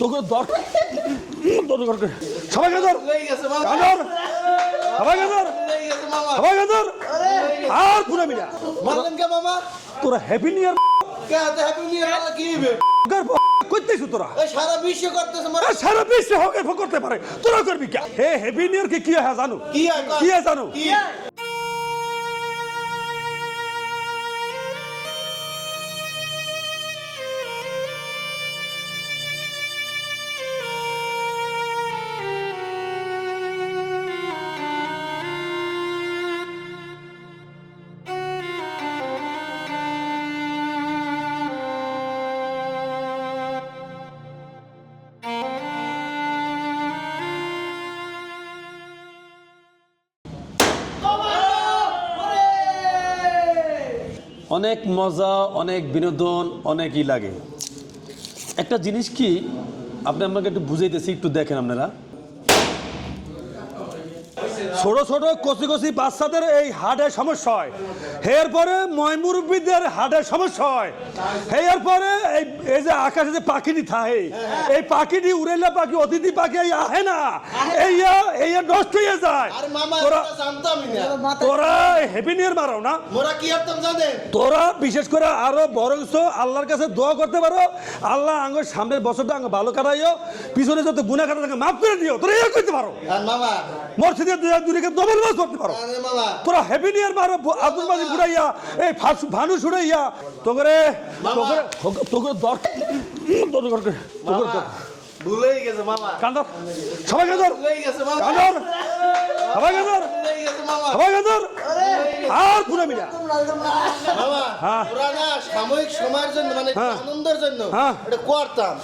তোকে দরকার দরকার সবাইকে ধর। লেগে গেছে মামা। কাঁদর সবাইকে ধর। লেগে গেছে মামা। সবাইকে ধর। আর। পুরা মিলা। মারলেন কে মামা? তোরা হ্যাপি নিউ ইয়ার কে হ্যাপি নিউ ইয়ার কি হবে করতেছো তোরা। সারা বিশ্ব করতেছে মারা সারা বিশ্বে হোক এরকম করতে পারে। তোরা করবি কে? হে হ্যাপি নিউ ইয়ার কি কি হয় জানো? কি কি হয় জানো? কি অনেক মজা, অনেক বিনোদন অনেকই লাগে। একটা জিনিস কি? আপনি আমাকে একটু বুঝাইতেছি, একটু দেখেন আপনারা। ছোট ছোট কচি কচি বাচ্চাদের এই হার্টের সমস্যা হয়। এরপরে ময়মুরব্বীদের হার্টের সমস্যা হয়। এরপরে এই এই যে আকাশে যে পাখিটি থাকে এই পাখিটি উড়েলা পাখি অতিথি পাখি এই আহে না। এই এই নষ্ট হয়ে যায়। আরে মামা তোরা তোরা হ্যাপি নিয়ার মারাও না। তোরা বিশেষ করে আরও বরংস আল্লাহর কাছে দোয়া করতে পারো। আল্লাহ আঙ্গর সামনের বছরটা আঙ্গ ভালো কাটাইও। পিছনে যত গুণা কাটা থাকে মাফ করে দিও। তোরা ইয়ে করতে পারো। আর মামা মসজিদের দুই দুরিকে ডবল মাস করতে পারো। তোরা হ্যাপি নিয়ার মারো মাজিদ উড়াইয়া এই ভানু শুড়াইয়া তোকে তোকে তোকে ভুলেই গেছে মামা কান্দর। সবাই কান্দর। সবাই কান্দর সবাই কান্দর সবাই ধর। আর পুরা মিলা মামা হ্যাঁ। ওরা না সাময়িক সময়ের জন্য মানে। আনন্দের জন্য। এটা করতাম।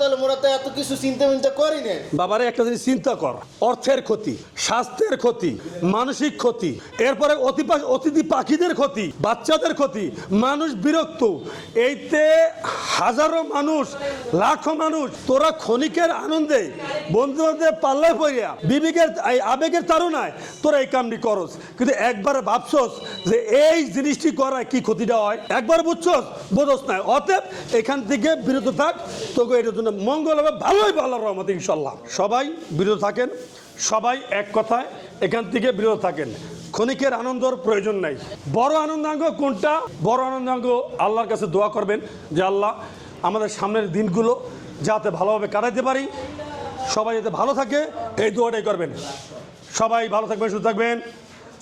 হলো মোরা তো এত কিছু চিন্তা মিন্তা করি না বাবারে একটা জিনিস চিন্তা কর অর্থের ক্ষতি স্বাস্থ্যের ক্ষতি মানসিক ক্ষতি এরপরে অতি অতিথি পাখিদের ক্ষতি বাচ্চাদের ক্ষতি মানুষ বিরক্ত এইতে হাজারো মানুষ লাখো মানুষ তোরা ক্ষণিকের আনন্দে বন্ধু বান্ধব পাল্লায় পড়িয়া বিবেকের এই আবেগের তারুণায় তোরা এই কামটি করস কিন্তু একবার ভাবছস যে এই জিনিসটি করায় কি ক্ষতিটা হয়? একবার বুঝছস? বোঝস না অতএব এখান থেকে বিরত থাক। তোকে এটার জন্য মঙ্গল হবে, ভালোই ভালো রহমত ইনশাল্লাহ সবাই বিরত থাকেন। সবাই এক কথায় এখান থেকে বিরত থাকেন। ক্ষণিকের আনন্দর প্রয়োজন নাই। বড় আনন্দাঙ্গ কোনটা? বড় আনন্দাঙ্গ আল্লাহর কাছে দোয়া করবেন যে, আল্লাহ, আমাদের সামনের দিনগুলো যাতে ভালোভাবে কাটাইতে পারি। সবাই যাতে ভালো থাকে, এই দোয়াটাই করবেন। সবাই ভালো থাকবেন, সুস্থ থাকবেন।